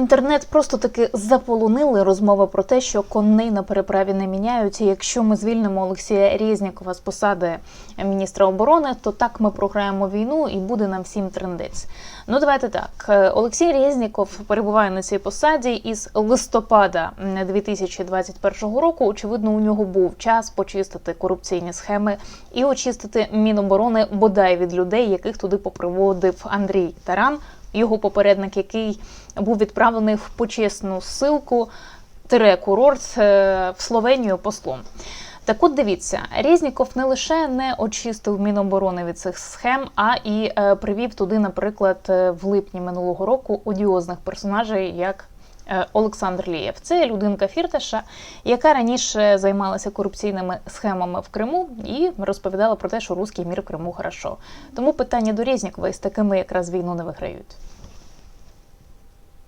Інтернет просто таки заполонили розмова про те, що коней на переправі не міняють. І якщо ми звільнимо Олексія Резнікова з посади міністра оборони, то так ми програємо війну і буде нам всім трендець. Ну давайте так. Олексій Резніков перебуває на цій посаді із листопада м, 2021 року. Очевидно, у нього був час почистити корупційні схеми і очистити Міноборони бодай від людей, яких туди поприводив Андрій Таран його попередник, який був відправлений в почесну силку тире курорт е, в Словенію послом. Так от дивіться, Резніков не лише не очистив Міноборони від цих схем, а і е, привів туди, наприклад, е, в липні минулого року одіозних персонажей, як Олександр Лієв. Це людинка Фірташа, яка раніше займалася корупційними схемами в Криму і розповідала про те, що руський мір в Криму хорошо. Тому питання до Резнікова із такими якраз війну не виграють.